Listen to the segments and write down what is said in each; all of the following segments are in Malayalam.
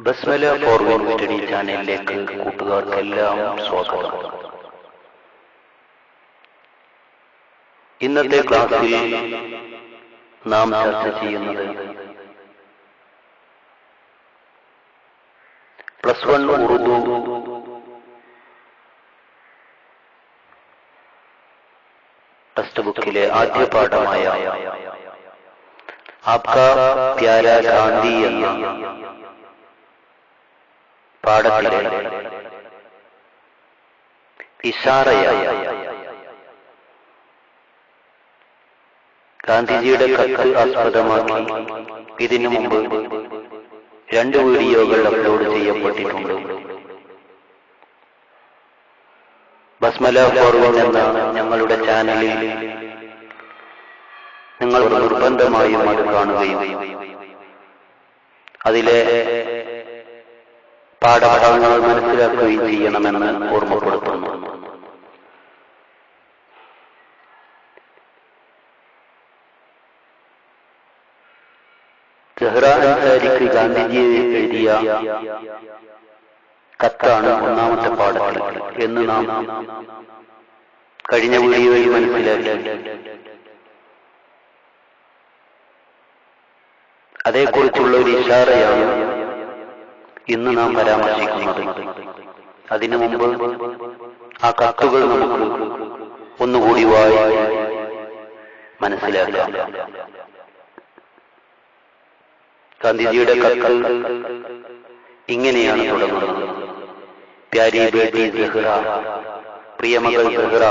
ബസ്മല ഫോർവേഡ് സ്റ്റഡി ചാനലിലേക്ക് കൂട്ടുകാർക്കെല്ലാം സ്വാഗതം. ഇന്നത്തെ ക്ലാസ്സിൽ നാം ചർച്ച ചെയ്യുന്നത് പ്ലസ് വൺ ഉറുദു. ടെക്സ്റ്റ് ബുക്കിലെ ആദ്യ പാഠമായ ആപ്കാ പ്യാര ഗാന്ധി എന്ന പാഠത്തിലെ ഇഷാറയായ. ഗാന്ധിജിയുടെ കത്ത് ആസ്പദമാക്കി ഇതിനു മുമ്പ് രണ്ട് വീഡിയോകൾ അപ്ലോഡ് ചെയ്യപ്പെട്ടിട്ടുണ്ട്. ബസ്മല ഫോർവേഡ് എന്ന ഞങ്ങളുടെ ചാനലിൽ നിങ്ങൾ നിർബന്ധമായും അത് കാണുകയും അതിലെ പാഠഭാഗങ്ങൾ മനസ്സിലാക്കുകയും ചെയ്യണമെന്ന് ഓർമ്മപ്പെടുത്തുന്നു. സെഹ്റ അൻസാരിക്ക് ഗാന്ധിജി എഴുതിയ കത്താണ് ഒന്നാമത്തെ പാഠത്തിൽ എന്ന് നാം കഴിഞ്ഞ വീഡിയോയിൽ മനസ്സിലാക്കി. അതേക്കുറിച്ചുള്ള ഒരു ഇഷാറയാണ് ഇന്ന് നാം പരാമർശിക്കുന്നത്. അതിനു മുമ്പ് ആ കത്തുകൾ നമുക്ക് ഒന്നുകൂടി വായി മനസ്സിലാക്കാം. ഗാന്ധിജിയുടെ കത്ത് ഇങ്ങനെയാണ് തുടങ്ങുന്നത് പ്യാരി ബേട്ടി സെഹ്റ പ്രിയമകൾ സെഹ്റ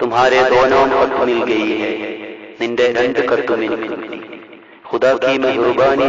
തുമ്ഹാരെ ദോനോ കത്ത് ഹെ നിന്റെ രണ്ട് കത്തും എനിക്ക്. ഖുദാ കി മെഹർബാനി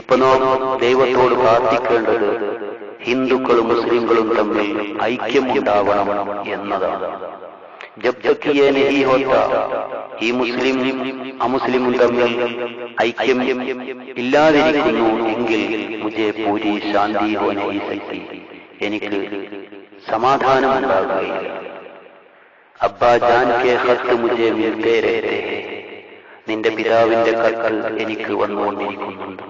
ഇപ്പൊ നാം ദൈവത്തോട് പ്രാർത്ഥിക്കേണ്ടത് ഹിന്ദുക്കളും മുസ്ലിങ്ങളും തമ്മിൽ ഐക്യമുണ്ടാവണം എന്നതാണ്. ജബ് ഈ മുസ്ലിം അമുസ്ലിം തമ്മിൽ ഐക്യം ഇല്ലാതിരിക്കുന്നു എങ്കിൽ മുജെ പൂരി ശാന്തി എനിക്ക് സമാധാനം ഉണ്ടാകുകയില്ല അബ്ബാ ജാൻ നിന്റെ പിതാവിന്റെ കത്ത് എനിക്ക് വന്നുകൊണ്ടിരിക്കുന്നുണ്ട്.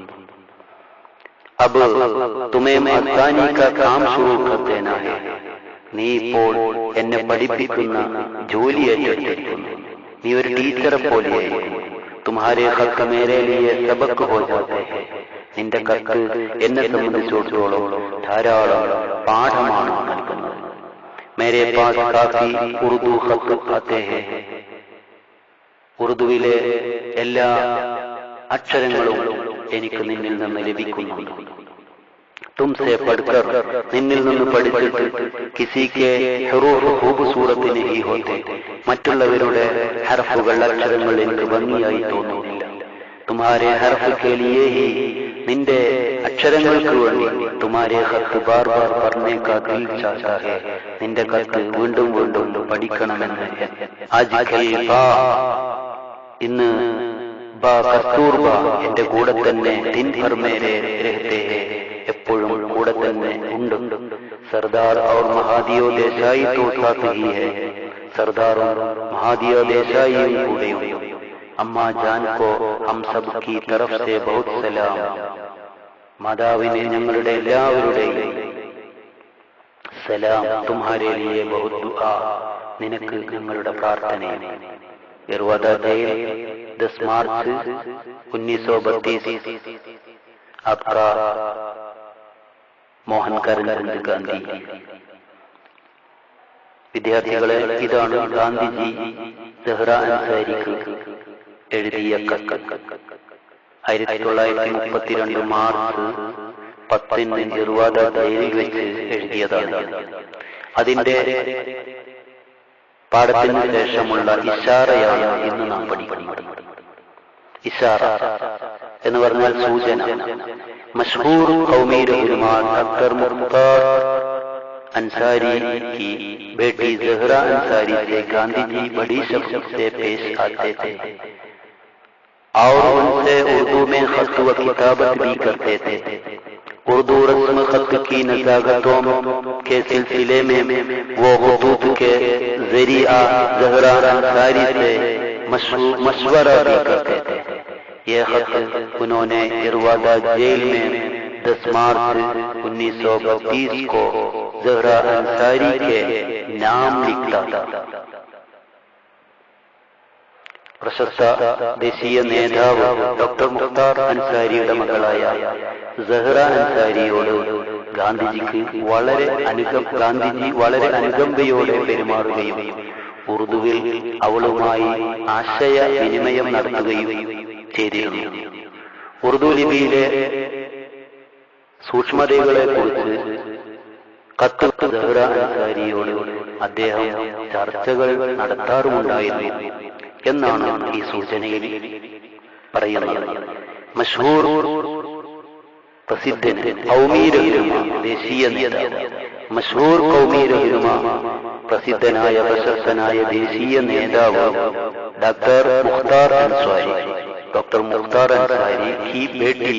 अब तुम्हें मस्तानी का काम शुरू कर देना है നീ ഇപ്പോൾ എന്നെ പഠിപ്പിക്കുന്ന ജോലി ഏറ്റെടുത്തിരിക്കുന്നു നീ ഒരു ടീച്ചറെ പോലെയായിരിക്കും തുമ്ഹാരെ കത്ത് മേരെ ലിയെ സബക്ക് ഹോ ജാത്തെ ഹെ നിന്റെ കത്ത് എന്നെ സംബന്ധിച്ചിടത്തോളം ധാരാളം പാഠമാണ് നൽകുന്നത് മേരെ പാസ് കാഫി ഉറുദു ഖത്ത് ആത്തെ ഹെ ഉറുദുവിലെ എല്ലാ അക്ഷരങ്ങളും എനിക്ക് നിന്നിൽ നിന്ന് ലഭിക്കുന്നുണ്ട് തുംസെ പഠിക്കർ നിന്നിൽ നിന്ന് പഠിച്ചിട്ട് കിസിക്ക് ഹുബ് ഹി ഹോത്തെ മറ്റുള്ളവരുടെ ഹർഫുകൾ അക്ഷരങ്ങൾ എനിക്ക് ഭംഗിയായി തോന്നുന്നില്ല. തുമാരെ ഹർഫ് കേലിയേ ഹി നിന്റെ അക്ഷരങ്ങൾക്ക് വേണ്ടി. തുമാരെ ഹത്ത് ബാർ ബാർ പറഞ്ഞേക്കാ ദിൽ ചാചാ ഹേ നിന്റെ കത്ത് വീണ്ടും വീണ്ടും പഠിക്കണമെന്ന് ആജ് കൽ ഇന്ന് എന്റെ കൂടെ തന്നെ എപ്പോഴും കൂടെ തന്നെ ഉണ്ട്. സർദാർ അവർ മഹാദിയോ ദേശായി തോസാത്തുകി സർദാറും മഹാദിയോ ദേശായിയും കൂടെയും അമ്മ ജാൻകോ ഹം സബ് കി തറഫ് ബഹുത് സലാം. മാതാവിനെ ഞങ്ങളുടെ എല്ലാവരുടെയും സലാം. തുമ്ഹാരെ ലിയെ ബഹുദ് നിനക്ക് ഞങ്ങളുടെ പ്രാർത്ഥനയും ഇർവദയിൽ ഇർവദ ജയിൽ 10 മാർച്ച് 1932 आपका മോഹൻ കരംചന്ദ് ഗാന്ധി വിദ്യാർത്ഥികളെ ഇതാണ് ഗാന്ധിജി സെഹ്റ അൻസാരിക്ക് എഴുതിയ കത്ത് ആയിരത്തി തൊള്ളായിരത്തി മുപ്പത്തിരണ്ട് മാർച്ച് പത്തിന് ഇർവാദ ജയിലിൽ വെച്ച് എഴുതിയതാണ് അതിന്റെ പാഠത്തിന് ശേഷമുള്ള ഇഷാറയാണ് ഇന്ന് നാം പഠിക്കുന്നത്. ഇഷാറ എന്ന് പറഞ്ഞാൽ സൂചന. മഷ്ഹൂർ അക്തർ മുഖ്താർ انصاری کی بیٹی زہرا انصاری سے گاندھی جی بڑی شفقت سے پیش آتے تھے اور ان سے اردو میں خط و کتابت بھی کرتے تھے اردو رسم خط کی نزاکتوں کے سلسلے میں وہ خطوط کے ذریعہ زہرہ انصاری سے مشورہ بھی کرتے تھے۔ یہ خط انہوں نے اروادہ جیل میں دس مارچ انیس سو بتیس کو زہرا انصاری کے نام لکھتا تھا۔ പ്രശസ്ത ദേശീയ നേതാവ് ഡോക്ടർ മുഖ്താർ അൻസാരിയുടെ മകളായ സഹ്റ അൻസാരിയോട് ഗാന്ധിജിക്ക് വളരെ അനുകം ഗാന്ധിജി വളരെ അനുകമ്പയോടെ പെരുമാറുകയും ഉറുദുവിൽ അവളുമായി ആശയ വിനിമയം നടത്തുകയും ചെയ്തിരുന്നു. ഉറുദു ലിപിയിലെ സൂക്ഷ്മതകളെ കുറിച്ച് കത്ത് സഹറ അൻസാരിയോട് അദ്ദേഹം ചർച്ചകൾ നടത്താറുമുണ്ടായിരുന്നു എന്നാണ് ഈ സൂചനയിൽ പറയുന്നത്. മഷൂർ പ്രസിദ്ധൻ കൗമീരഹിരുമ ദേശീയ നേതാവ്. മഷൂർ കൗമീരഹിരുമ പ്രസിദ്ധനായ പ്രശസ്തനായ ദേശീയ നേതാവ് ഡോക്ടർ മുഖ്താർ അൻസ്വാരി. ഡോക്ടർ മുഖ്താർ അൻസ്വാരി ഈ ബേട്ടി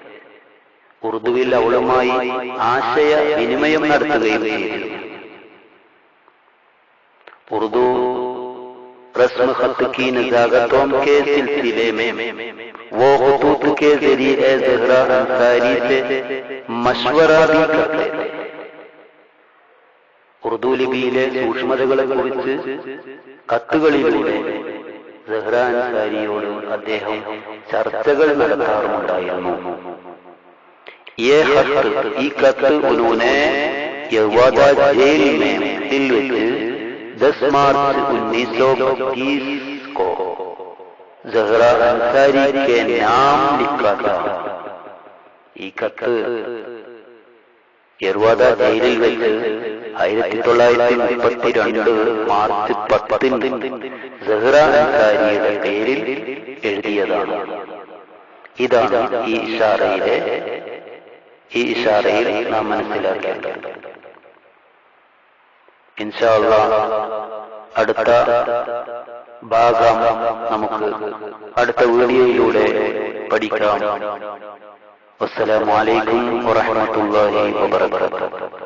ഉറുദുവിൽ അവളുമായി ആശയ വിനിമയം നടത്തുകയും ചെയ്തു. ഉറുദു رسم സൂക്ഷ്മതകളെ കുറിച്ച് കത്തുകളിലൂടെ സെഹ്റാൻ അൻസാരിയോട് അദ്ദേഹം ചർച്ചകൾ നടത്താറുണ്ടായിരുന്നു ये खत ഈ കത്ത് उन्होंने यवादा जेल में दिल വെച്ച് 10 मार्च 1922 को जहरा अंसारी के नाम लिखा था ഈ കത്ത് യർവാദ ജയിലിൽ വെച്ച് ആയിരത്തി തൊള്ളായിരത്തി മുപ്പത്തിരണ്ട് മാർച്ച് പത്തിന് സഹ്റ അൻസാരിയുടെ പേരിൽ എഴുതിയതാണ് ഇതാണ് ഈ ഇഷാറയിലെ ഈ ഇഷാറയിൽ നാം മനസ്സിലാക്കേണ്ടത് അടുത്ത ഭാഗം നമുക്ക് അടുത്ത വീഡിയോയിലൂടെ പഠിക്കാം. അസ്സലാമലൈക്കും വറഹമത്തല്ലാഹി വബറകാതുഹു.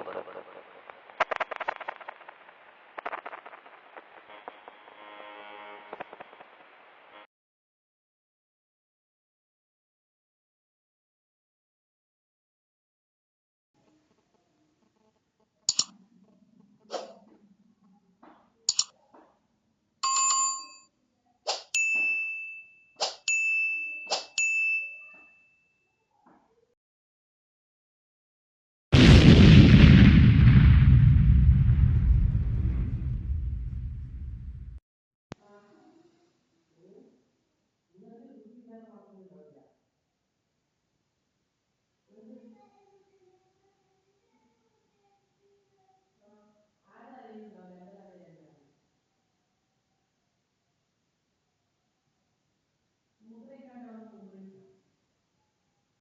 minimum